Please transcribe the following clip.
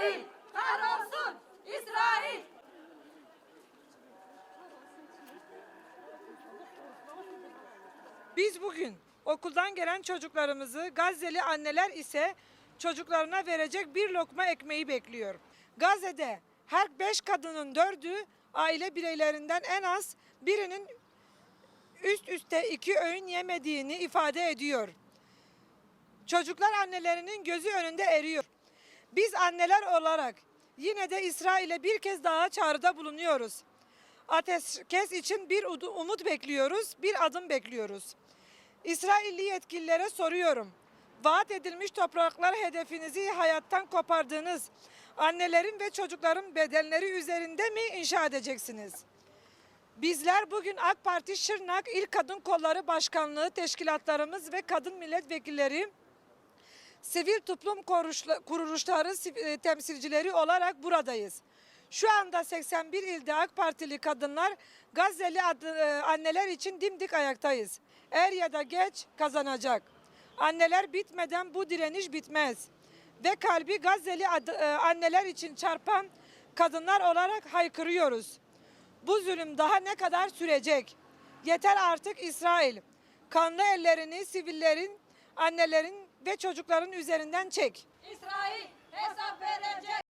İsrail kahrolsun İsrail. Biz bugün okuldan gelen çocuklarımızı Gazze'li anneler ise çocuklarına verecek bir lokma ekmeği bekliyor. Gazze'de her beş kadının dördü aile bireylerinden en az birinin üst üste iki öğün yemediğini ifade ediyor. Çocuklar annelerinin gözü önünde eriyor. Biz anneler olarak yine de İsrail'e bir kez daha çağrıda bulunuyoruz. Ateşkes için bir umut bekliyoruz, bir adım bekliyoruz. İsrailli yetkililere soruyorum. Vaat edilmiş topraklar hedefinizi hayattan kopardığınız annelerin ve çocukların bedenleri üzerinde mi inşa edeceksiniz? Bizler bugün AK Parti Şırnak İl Kadın Kolları Başkanlığı teşkilatlarımız ve kadın milletvekilleri sivil toplum kuruluşla- kuruluşları e, temsilcileri olarak buradayız. Şu anda 81 ilde AK Partili kadınlar Gazze'li e, anneler için dimdik ayaktayız. Er ya da geç kazanacak. Anneler bitmeden bu direniş bitmez. Ve kalbi Gazze'li e, anneler için çarpan kadınlar olarak haykırıyoruz. Bu zulüm daha ne kadar sürecek? Yeter artık İsrail. Kanlı ellerini sivillerin, annelerin ve çocukların üzerinden çek. İsrail hesap verecek.